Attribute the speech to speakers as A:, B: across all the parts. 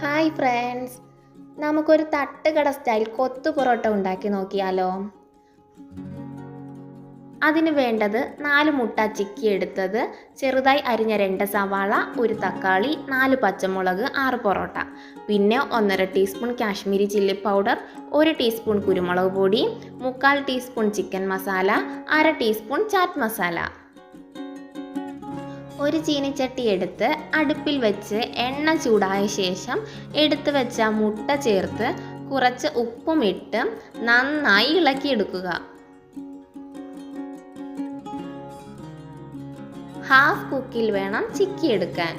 A: Hi friends നമുക്കൊരു തട്ടുകട style കൊത്തു പൊറോട്ട ഉണ്ടാക്കി നോക്കിയാലോ? അതിന് വേണ്ടത് നാല് മുട്ട ചിക്കി എടുത്തത് ചെറുതായി അരിഞ്ഞ രണ്ട് സവാള ഒരു തക്കാളി നാല് പച്ചമുളക് ആറ് പൊറോട്ട. പിന്നെ ഒന്നര ടീസ്പൂൺ കാശ്മീരി ചില്ലി പൗഡർ ഒരു ടീസ്പൂൺ കുരുമുളക് പൊടി മുക്കാൽ ടീസ്പൂൺ ചിക്കൻ മസാല അര ടീസ്പൂൺ ചാറ്റ് മസാല. ഒരു ചീനിച്ചട്ടി എടുത്ത് അടുപ്പിൽ വെച്ച് എണ്ണ ചൂടായ ശേഷം എടുത്തു വെച്ച മുട്ട ചേർത്ത് കുറച്ച് ഉപ്പും ഇട്ട് നന്നായി ഇളക്കിയെടുക്കുക. ഹാഫ് കുക്കിൽ വേണം ചിക്കിയെടുക്കാൻ.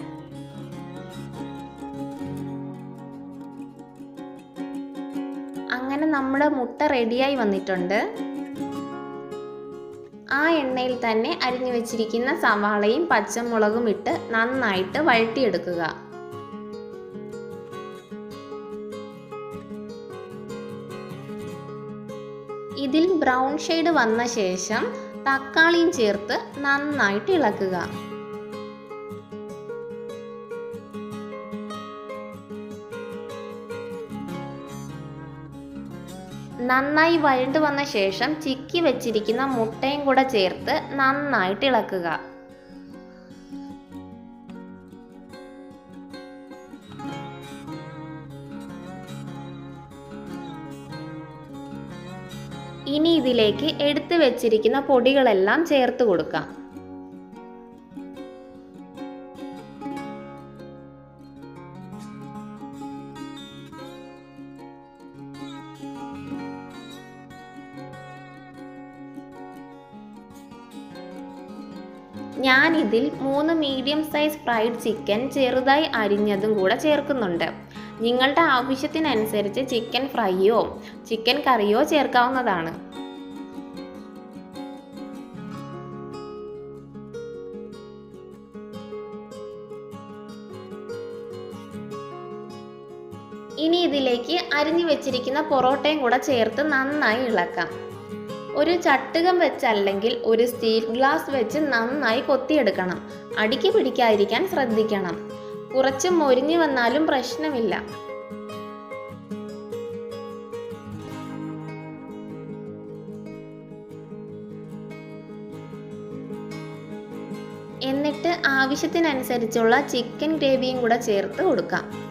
A: അങ്ങനെ നമ്മുടെ മുട്ട റെഡിയായി വന്നിട്ടുണ്ട്. എണ്ണയിൽ തന്നെ അരിഞ്ഞു വെച്ചിരിക്കുന്ന സവാളയും പച്ചമുളകും ഇട്ട് നന്നായിട്ട് വഴട്ടിയെടുക്കുക ഇതിൽ ബ്രൗൺ ഷെയ്ഡ് വന്ന ശേഷം തക്കാളിയും ചേർത്ത് നന്നായിട്ട് ഇളക്കുക. നന്നായി വഴണ്ടു വന്ന ശേഷം ചിക്കി വെച്ചിരിക്കുന്ന മുട്ടയും കൂടെ ചേർത്ത് നന്നായിട്ട് ഇളക്കുക. ഇനി ഇതിലേക്ക് എടുത്തു വെച്ചിരിക്കുന്ന പൊടികളെല്ലാം ചേർത്ത് കൊടുക്കാം. ഞാനിതിൽ മൂന്ന് മീഡിയം സൈസ് ഫ്രൈഡ് ചിക്കൻ ചെറുതായി അരിഞ്ഞതും കൂടെ ചേർക്കുന്നുണ്ട്. നിങ്ങളുടെ ആവശ്യത്തിനനുസരിച്ച് ചിക്കൻ ഫ്രൈയോ ചിക്കൻ കറിയോ ചേർക്കാവുന്നതാണ്. ഇനി ഇതിലേക്ക് അരിഞ്ഞു വെച്ചിരിക്കുന്ന പൊറോട്ടയും കൂടെ ചേർത്ത് നന്നായി ഇളക്കാം. ഒരു ചട്ടുകം വെച്ചല്ലെങ്കിൽ ഒരു സ്റ്റീൽ ഗ്ലാസ് വെച്ച് നന്നായി കൊത്തിയെടുക്കണം. അടിക്ക് പിടിക്കാതിരിക്കാൻ ശ്രദ്ധിക്കണം. കുറച്ച് മൊരിഞ്ഞു വന്നാലും പ്രശ്നമില്ല. എന്നിട്ട് ആവശ്യത്തിനനുസരിച്ചുള്ള ചിക്കൻ ഗ്രേവിയും കൂടെ ചേർത്ത് കൊടുക്കാം.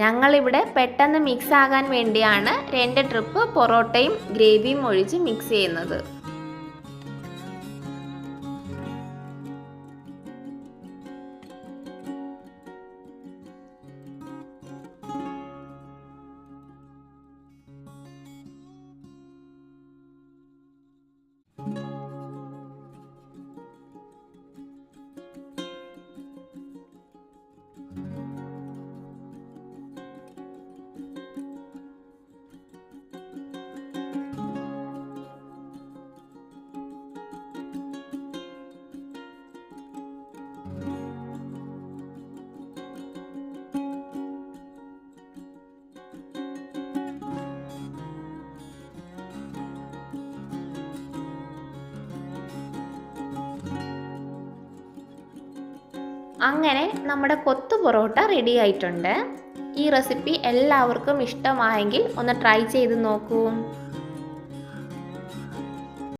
A: ഞങ്ങളിവിടെ പെട്ടെന്ന് മിക്സ് ആകാൻ വേണ്ടിയാണ് രണ്ട് ട്രിപ്പ് പൊറോട്ടയും ഗ്രേവിയും ഒഴിച്ച് മിക്സ് ചെയ്യുന്നത്. അങ്ങനെ നമ്മുടെ കൊത്തു പൊറോട്ട റെഡി ആയിട്ടുണ്ട്. ഈ റെസിപ്പി എല്ലാവർക്കും ഇഷ്ടമായെങ്കിൽ ഒന്ന് ട്രൈ ചെയ്ത് നോക്കൂ.